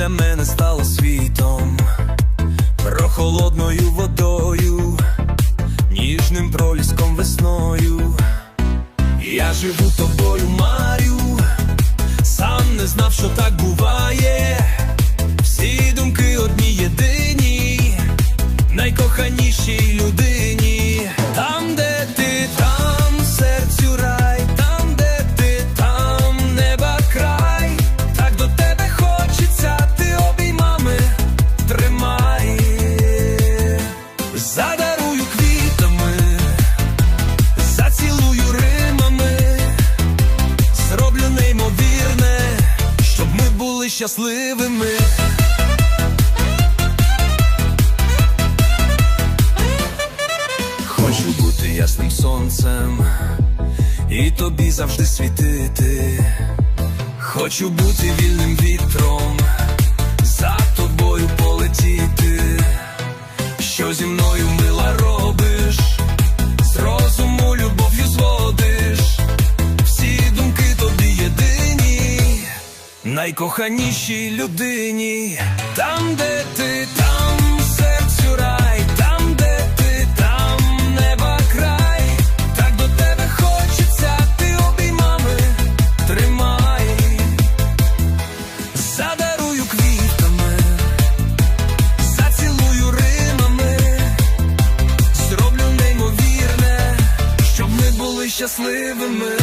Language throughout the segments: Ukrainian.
для мене стало світом, прохолодною водою, ніжним проліском весною. Я живу тобою, марю, сам не знав, що так буває. Всі думки одні єдині, найкоханішій людині. Завжди світити. Хочу бути вільним вітром, за тобою полетіти. Що зі мною мила робиш, з розуму любов'ю зводиш, всі думки тобі єдині, найкоханішій людині, там, де ти, там були щасливими. Ей,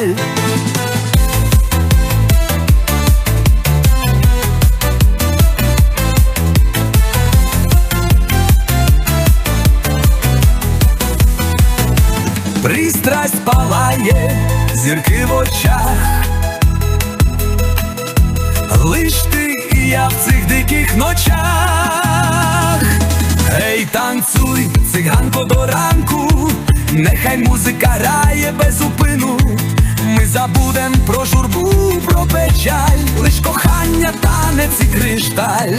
кришталь. Пристрасть палає, зірки в очах. Лиш ти і я в цих диких ночах. Гей, танцюй, циганко до ранку, нехай музика грає без зупину. Забудем про журбу, про печаль, лиш кохання, танець і кришталь.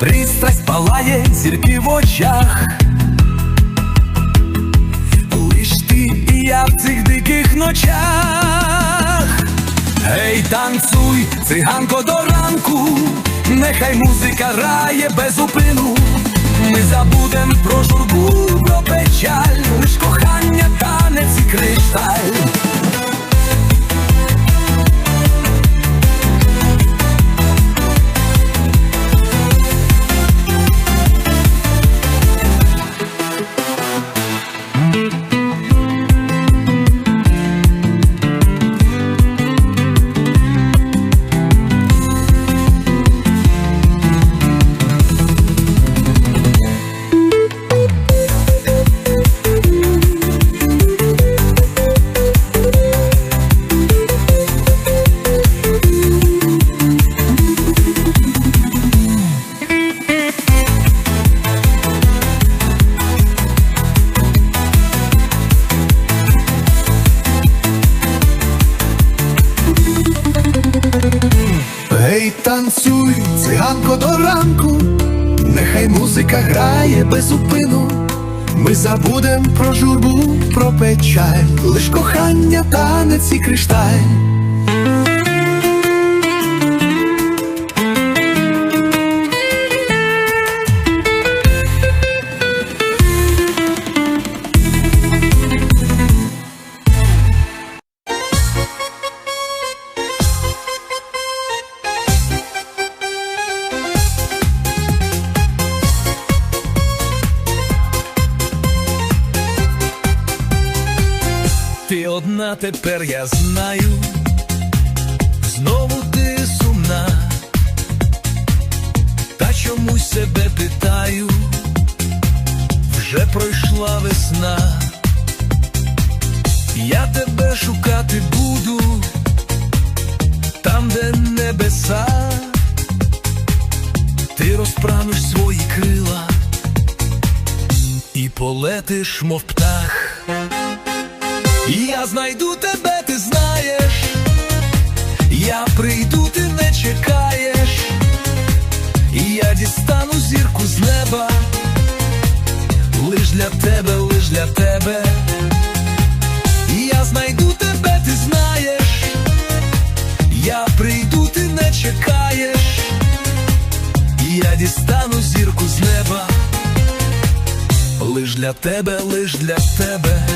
Пристрасть палає, зірки в очах. Лиш ти і я в цих диких ночах. Гей, танцуй, циганко до ранку, нехай музика грає без зупину. Ми забудем про журбу, про печаль, лиш кохання, танець і кришталь. Забудем про журбу, про печаль, лиш кохання, танець і кришталь. Ти тепер я знаю, знову ти сумна, та чомусь себе питаю, вже пройшла весна, я тебе шукати буду, там, де небеса, ти розправиш свої крила і полетиш, мов птах. Я знайду тебе, ти знаєш, я прийду, ти не чекаєш, я дістану зірку з неба, лиш для тебе, лиш для тебе. Я знайду тебе, ти знаєш, я прийду, ти не чекаєш, я дістану зірку з неба, лиш для тебе, лиш для тебе.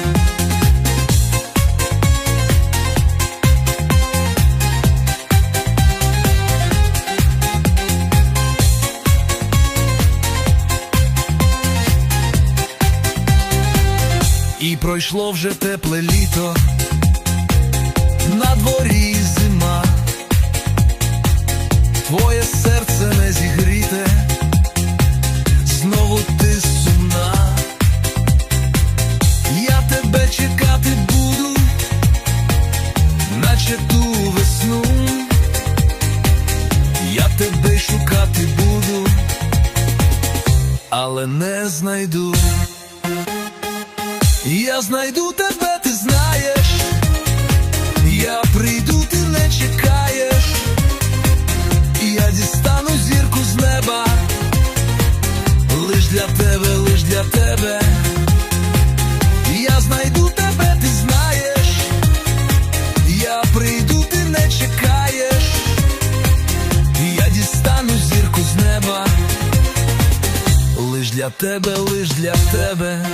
Пройшло вже тепле літо, на дворі зима, твоє серце не зігріте, знову ти сумна, я тебе чекати буду, наче ту весну, я тебе шукати буду, але не знайду. Я знайду тебе, ти знаєш, я прийду, ти не чекаєш, я дістану зірку з неба, лиш для тебе, лиш для тебе. Я знайду тебе, ти знаєш, я прийду, ти не чекаєш, я дістану зірку з неба, лиш для тебе, лиш для тебе.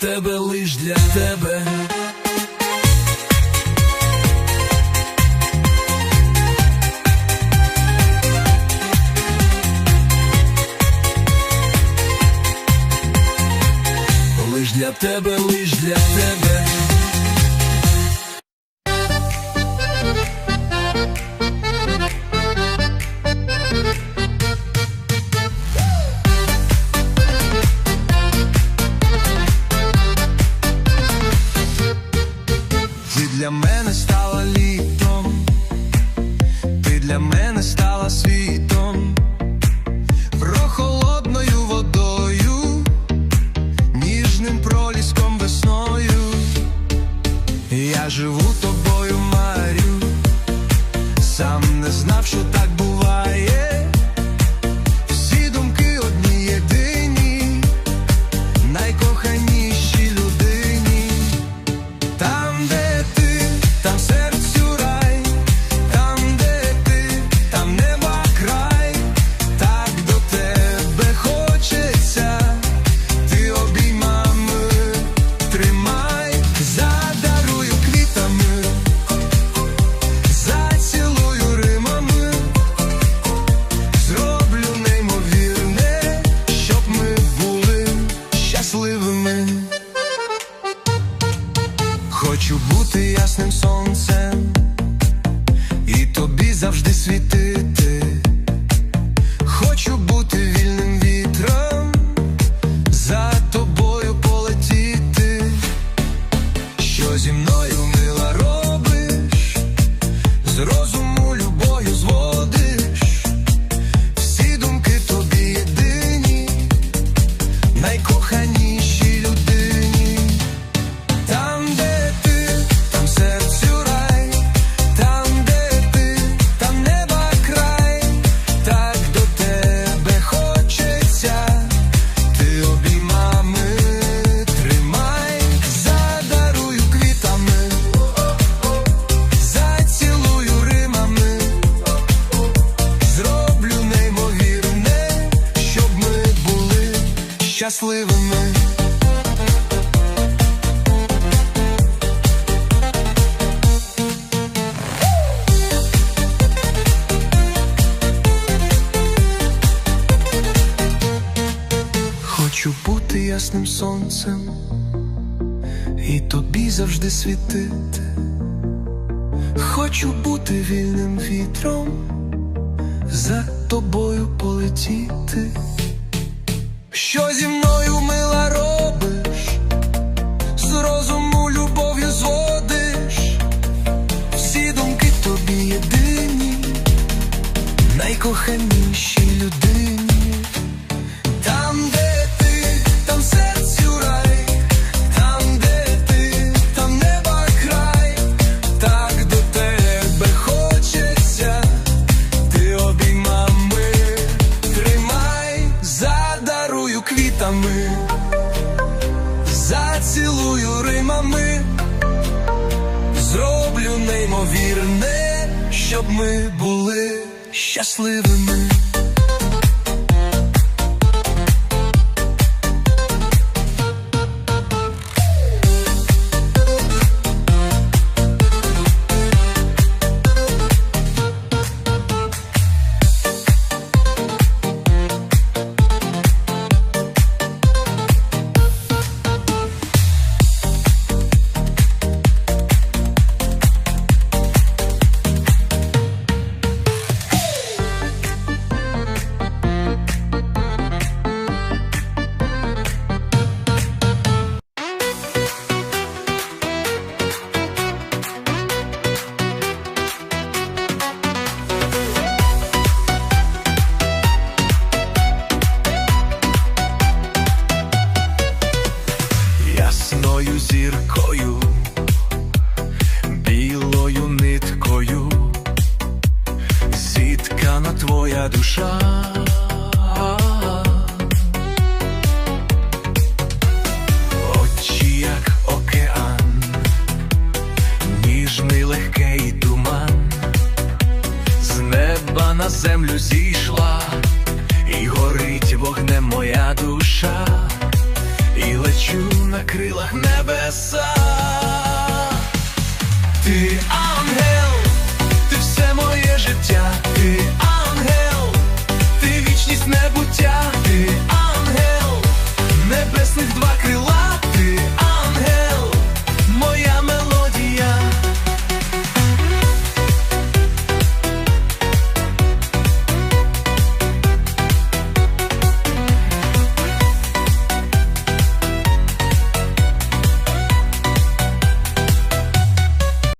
Тебе, лиш для тебе. Лиш для тебе, лиш для тебе. сонцем, і тобі завжди світи. щасливими. Хочу бути ясним сонцем, і тобі завжди світити. Хочу бути вільним вітром, за тобою полетіти. Що зі мною мила робиш, з розуму любов'ю зводиш, всі думки тобі єдині, найкохані. Just live